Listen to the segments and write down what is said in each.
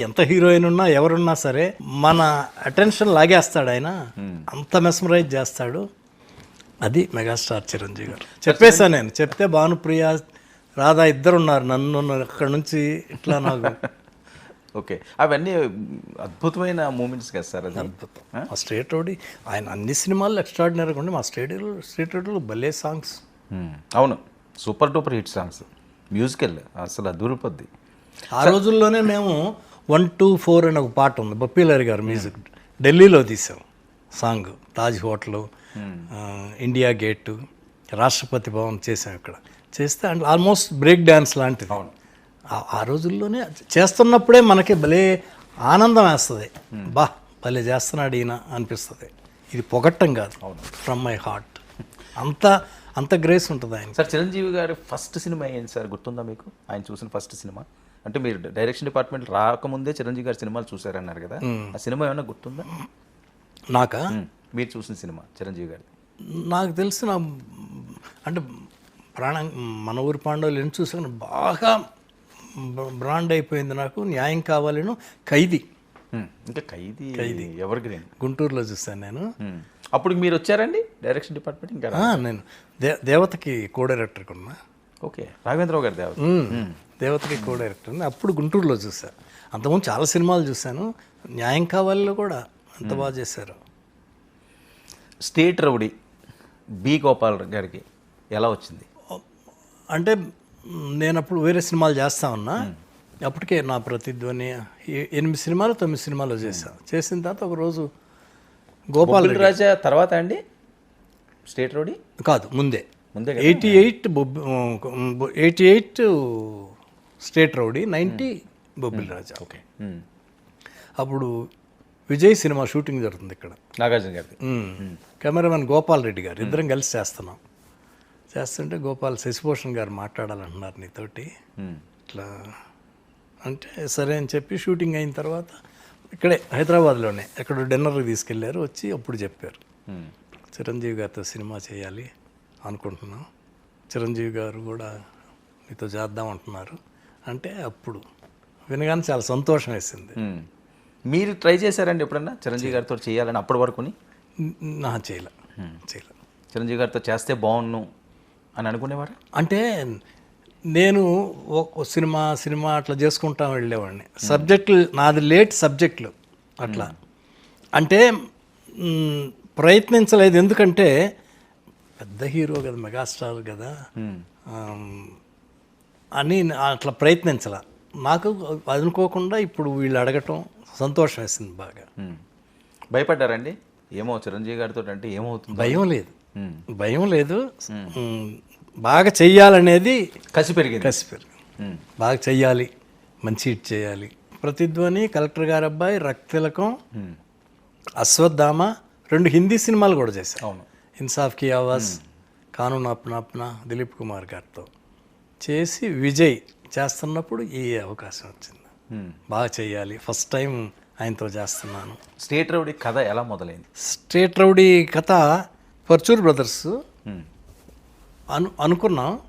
ఎంత హీరోయిన్ ఉన్నా ఎవరున్నా సరే మన అటెన్షన్ లాగేస్తాడు ఆయన. అంత మెస్మరైజ్ చేస్తాడు. అది మెగాస్టార్ చిరంజీవి గారు. చెప్పేశాను నేను. చెప్తే భానుప్రియ రాధా ఇద్దరు ఉన్నారు నన్ను అక్కడ నుంచి ఇట్లా నాకు ఓకే. అవన్నీ అద్భుతమైన మూమెంట్స్ కదా సార్ అది. ఆ? మా స్టేట్ రోడి ఆయన అన్ని సినిమాలు ఎక్స్ట్రాడినరీగా ఉండి. మా స్టేడియం స్టేట్ రోడ్లో భలే సాంగ్స్. అవును. Super duper hit songs. Musical. అసలు అదూరిపోద్ది. ఆ రోజుల్లోనే మేము వన్ టూ ఫోర్ అని ఒక పాట ఉంది. బప్పీలరి గారు మ్యూజిక్. ఢిల్లీలో తీసాం song. Taj hotel India gate Rashtrapati Bhavan చేసాం ఇక్కడ. చేస్తే అండ్ ఆల్మోస్ట్ బ్రేక్ డ్యాన్స్ లాంటిది. ఆ- ఆ రోజుల్లోనే చేస్తున్నప్పుడే మనకి భలే ఆనందం వేస్తుంది. బా భలే చేస్తున్నాడు ఈయన అనిపిస్తుంది. ఇది పొగట్టం కాదు. ఫ్రమ్ మై హార్ట్ అంత అంత గ్రేస్ ఉంటుంది ఆయన సార్ చిరంజీవి గారి ఫస్ట్ సినిమా ఏంటి సార్? గుర్తుందా మీకు? ఆయన చూసిన ఫస్ట్ సినిమా? అంటే మీరు డైరెక్షన్ డిపార్ట్మెంట్ రాకముందే చిరంజీవి గారి సినిమాలు చూసారన్నారు కదా. ఆ సినిమా ఏమైనా గుర్తుందా? నాకా. మీరు చూసిన సినిమా చిరంజీవి గారి నాకు తెలిసిన అంటే ప్రాణ మన ఊరి పాండవులు ఎన్ని చూసాను బాగా బ్రాండ్ అయిపోయింది నాకు. న్యాయం కావాలను. ఖైదీ. ఇంకా ఖైదీ ఎవరి గ్రీన్ గుంటూరులో చూశాను నేను. అప్పుడు మీరు వచ్చారండి? డైరెక్షన్ డిపార్ట్మెంట్ ఇంకా నేను దేవతకి కో డైరెక్టర్కి ఉన్నా. ఓకే. రాఘవేంద్రరావు గారి దేవత. దేవతకి కో డైరెక్టర్. అప్పుడు గుంటూరులో చూసా అంతకుముందు చాలా సినిమాలు చూశాను. న్యాయం కావాలిలో కూడా అంత బాగా చేశారు. State rowdy B. గోపాల్ గారికి ఎలా వచ్చింది? అంటే నేను అప్పుడు వేరే సినిమాలు చేస్తా ఉన్నా. అప్పటికే నా ప్రతిధ్వని ఎనిమిది సినిమాలు తొమ్మిది సినిమాలు చేశాను చేసిన తర్వాత ఒక రోజు గోపాల్ రాజా తర్వాత అండి? State rowdy? కాదు ముందే. Eighty eight eighty eight state rowdy ninety Bobbili Raja. Okay. అప్పుడు విజయ్ సినిమా షూటింగ్ జరుగుతుంది ఇక్కడ. నాగార్జున మ్మ్. కెమెరామెన్ గోపాల్ రెడ్డి గారు ఇద్దరం కలిసి చేస్తున్నాం. చేస్తుంటే గోపాల్ శశిభూషణ్ గారు మాట్లాడాలంటున్నారు నీతోటి. ఇట్లా అంటే సరే అని చెప్పి షూటింగ్ అయిన తర్వాత ఇక్కడే హైదరాబాద్లోనే ఎక్కడ డిన్నర్కి తీసుకెళ్ళారు వచ్చి అప్పుడు చెప్పారు. చిరంజీవి గారితో సినిమా చేయాలి అనుకుంటున్నాం. చిరంజీవి గారు కూడా మీతో చేద్దాం అంటున్నారు. అంటే అప్పుడు వినగానే చాలా సంతోషం వేసింది. మీరు ట్రై చేశారండి ఎప్పుడన్నా? చిరంజీవి గారితో చేయాలని అప్పటి వరకుని? న- చేయలే. చేయలే. చిరంజీవి గారితో చేస్తే బాగున్ను అని అనుకునేవారు? అంటే నేను ఒక సినిమా సినిమా అట్లా చేసుకుంటా వెళ్ళేవాడిని. సబ్జెక్టులు నాది లేట్ సబ్జెక్టులు అట్లా. అంటే ప్రయత్నించలేదు. ఎందుకంటే పెద్ద హీరో కదా మెగాస్టార్ కదా. అని అట్లా ప్రయత్నించాల. నాకు అనుకోకుండా ఇప్పుడు వీళ్ళు అడగటం సంతోషం వేసింది బాగా. భయపడ్డారండి? ఏమో చిరంజీవి గారితో అంటే ఏమవుతుంది? భయం లేదు. భయం లేదు. బాగా చెయ్యాలనేది కసి పెరిగింది. కసి పెరిగింది. బాగా చెయ్యాలి. మంచి హిట్ చేయాలి. ప్రతిధ్వని కలెక్టర్ గారి అబ్బాయి రక్తిలకం. అశ్వత్థామ రెండు హిందీ సినిమాలు కూడా చేశాను అవును. ఇన్సాఫ్కి ఆవాజ్ కానూన్ అప్నా అప్నా దిలీప్ కుమార్ గారితో చేసి విజయ్ చేస్తున్నప్పుడు ఈ అవకాశం వచ్చింది? మ్మ్. బాగా చెయ్యాలి ఫస్ట్ టైం ఆయనతో చేస్తున్నాను. స్టేట్ రౌడీ కథ ఎలా మొదలైంది? స్టేట్ రౌడీ కథ పర్చూర్ బ్రదర్స్ మ్మ్. అను అనుకున్నాం.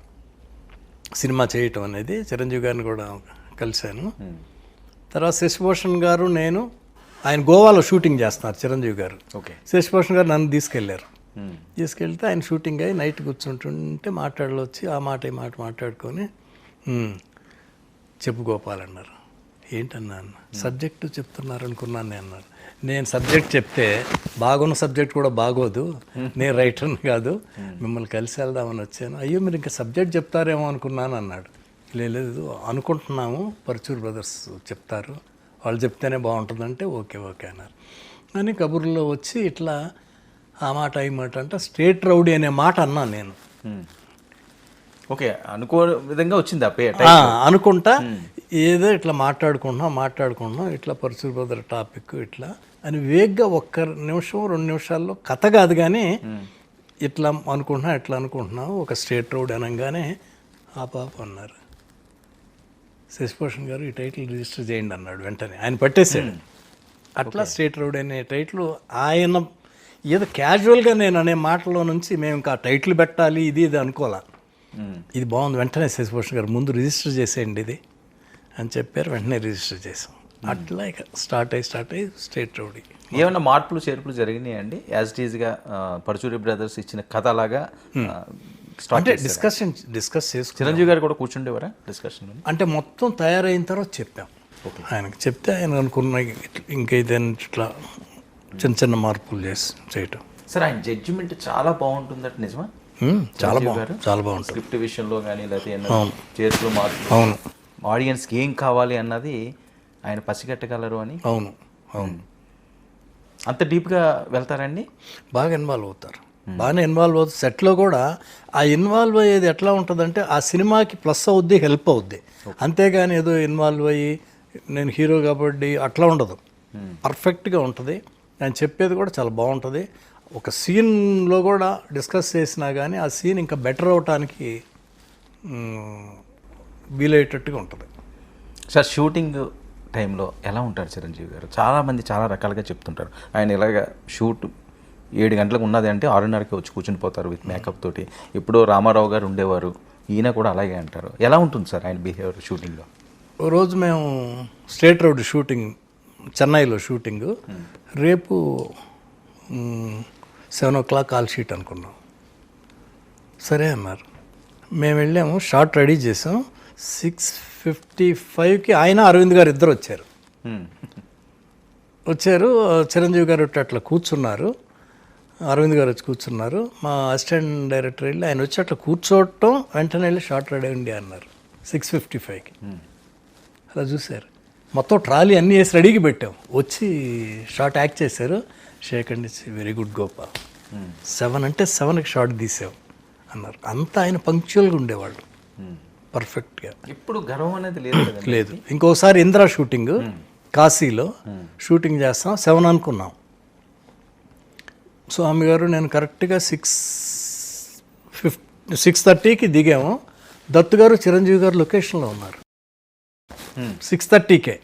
సినిమా చేయటం అనేది చిరంజీవి గారిని కూడా కలిశాను. తర్వాత శశిభూషణ్ గారు నేను ఆయన గోవాలో షూటింగ్ చేస్తున్నారు చిరంజీవి గారు. ఓకే శశిభూషణ్ గారు నన్ను తీసుకెళ్ళారు. తీసుకెళ్తే ఆయన షూటింగ్ అయ్యి నైట్ కూర్చుంటుంటే మాట్లాడలొచ్చి ఆ మాట ఈ మాట మాట్లాడుకొని "ఉమ్, చెప్పు గోపాల్ అన్నారు. ఏంటన్నా అన్న? సబ్జెక్టు చెప్తున్నారు అనుకున్నాను నేను అన్నారు. నేను సబ్జెక్ట్ చెప్తే బాగున్న సబ్జెక్ట్ కూడా బాగోదు. నేను రైటర్ని కాదు. మిమ్మల్ని కలిసి వెళ్దామని వచ్చాను. అయ్యో మీరు ఇంకా సబ్జెక్ట్ చెప్తారేమో అనుకున్నాను అన్నాడు. "లే- లేదు అనుకుంటున్నాము. పర్చూర్ బ్రదర్స్ చెప్తారు. వాళ్ళు చెప్తేనే బాగుంటుందంటే ఓకే ఓకే అన్నారు. అని కబుర్లో వచ్చి ఇట్లా ఆ మాట ఈ మాట అంటే స్టేట్ రౌడీ అనే మాట అన్నా నేను. ఓకే అనుకో విధంగా వచ్చింది ఆ అనుకుంటా ఏదో ఇట్లా మాట్లాడుకుంటున్నాం మాట్లాడుకుంటున్నాం ఇట్లా పర్సూర్ బ్రదర్ టాపిక్ ఇట్లా అని వేగ్గా ఒక్క నిమిషం రెండు నిమిషాల్లో కథ కాదు కానీ ఇట్లా అనుకుంటున్నాం ఇట్లా అనుకుంటున్నాం ఒక స్టేట్ రోడ్ అనగానే ఆ పాప అన్నారు. శశిభూషణ్ గారు ఈ టైటిల్ రిజిస్టర్ చేయండి అన్నాడు వెంటనే. ఆయన పట్టేశాడు. అట్లా స్టేట్ రోడ్ అనే టైటిల్ ఆయన ఏదో క్యాజువల్గా నేను అనే మాటలో నుంచి మేము ఇంకా టైటిల్ పెట్టాలి ఇది ఇది అనుకోలే. మ్మ్. ఇది బాగుంది. వెంటనే శశిభూషణ్ గారు ముందు రిజిస్టర్ చేసేయండి ఇది అని చెప్పారు. వెంటనే రిజిస్టర్ చేసాం. అట్లా ఇక స్టార్ట్ అయ్యి స్టార్ట్ అయ్యి స్టేట్ రౌడీ. ఏమైనా మార్పులు చేర్పులు జరిగినాయి అండి? యాజ్ ఇట్ ఈజ్గా పరచూరి బ్రదర్స్ ఇచ్చిన కథ లాగా స్టార్ట్ అంటే డిస్కషన్ డిస్కస్ చేసుకున్నాం. చిరంజీవి గారు కూడా కూర్చుండేవారా డిస్కషన్ అంటే మొత్తం తయారైన తర్వాత చెప్పాం. ఆయనకు చెప్తే ఆయన అనుకున్న ఇట్ల- ఇంకేదైనా ఇట్లా చిన్న చిన్న మార్పులు చేసి చేయటం. సార్ ఆయన జడ్జిమెంట్ చాలా బాగుంటుందట నిజమా? చాలా బాగుంది చాలా బాగుంటుంది. స్క్రిప్ట్ విషయంలో కానీ లేకపోతే చేర్పులు మార్పులు? అవును. ఆడియన్స్కి ఏం కావాలి అన్నది ఆయన పసిగట్టగలరు అని? అవును అవును. అంత డీప్గా వెళ్తారండి బాగా ఇన్వాల్వ్ అవుతారు. బాగానే ఇన్వాల్వ్ అవుతుంది సెట్లో కూడా ఆ ఇన్వాల్వ్ అయ్యేది ఎట్లా ఉంటుందంటే ఆ సినిమాకి ప్లస్ అవుద్ది హెల్ప్ అవుద్ది. అంతేగాని ఏదో ఇన్వాల్వ్ అయ్యి నేను హీరో కాబట్టి అట్లా ఉండదు. పర్ఫెక్ట్గా ఉంటుంది. నేను చెప్పేది కూడా చాలా బాగుంటుంది. ఒక సీన్లో కూడా డిస్కస్ చేసినా కానీ ఆ సీన్ ఇంకా బెటర్ అవటానికి వీలయ్యేటట్టుగా ఉంటుంది. సార్ షూటింగ్ టైంలో ఎలా ఉంటారు చిరంజీవి గారు? చాలా మంది చాలా రకాలుగా చెప్తుంటారు. ఆయన ఇలాగ షూట్ ఏడు గంటలకు ఉన్నది అంటే ఆరున్నరకి వచ్చి కూర్చుని పోతారు విత్ మేకప్ తోటి. ఇప్పుడు రామారావు గారు ఉండేవారు. ఈయన కూడా అలాగే అంటారు. ఎలా ఉంటుంది సార్ ఆయన బిహేవియర్ షూటింగ్లో? రోజు మేము స్టేట్ రోడ్ షూటింగ్ చెన్నైలో షూటింగ్. రేపు seven o'clock call sheet అనుకున్నాం. సరే అన్నారు. మేము వెళ్ళాము షార్ట్ రెడీ చేసాం. సిక్స్ ఫిఫ్టీ ఫైవ్కి ఆయన అరవింద్ గారు ఇద్దరు వచ్చారు. వచ్చారు చిరంజీవి గారు అట్లా కూర్చున్నారు. అరవింద్ గారు వచ్చి కూర్చున్నారు. మా అసిస్టెంట్ డైరెక్టర్ వెళ్ళి ఆయన వచ్చి అట్లా కూర్చోవటం వెంటనే వెళ్ళి షార్ట్ రెడీ ఉండి అన్నారు. సిక్స్ ఫిఫ్టీ ఫైవ్కి. అలా చూశారు. మొత్తం ట్రాలీ అన్నీ వేసి రెడీకి పెట్టాం. వచ్చి షార్ట్ యాక్ట్ చేశారు. Shake and very good Gopal seven అంటే సెవెన్కి షార్ట్ తీసావు అన్నారు. అంతా ఆయన పంక్చువల్గా ఉండేవాళ్ళు. పర్ఫెక్ట్గా. ఇప్పుడు గర్వం అనేది లేదు లేదు. ఇంకోసారి ఇందిరా షూటింగ్ కాశీలో షూటింగ్ చేస్తాం. సెవెన్ అనుకున్నాం. స్వామి గారు నేను కరెక్ట్గా సిక్స్ ఫిఫ్ సిక్స్ థర్టీకి దిగాము. దత్తు గారు చిరంజీవి గారు లొకేషన్లో ఉన్నారు. సిక్స్ థర్టీకే.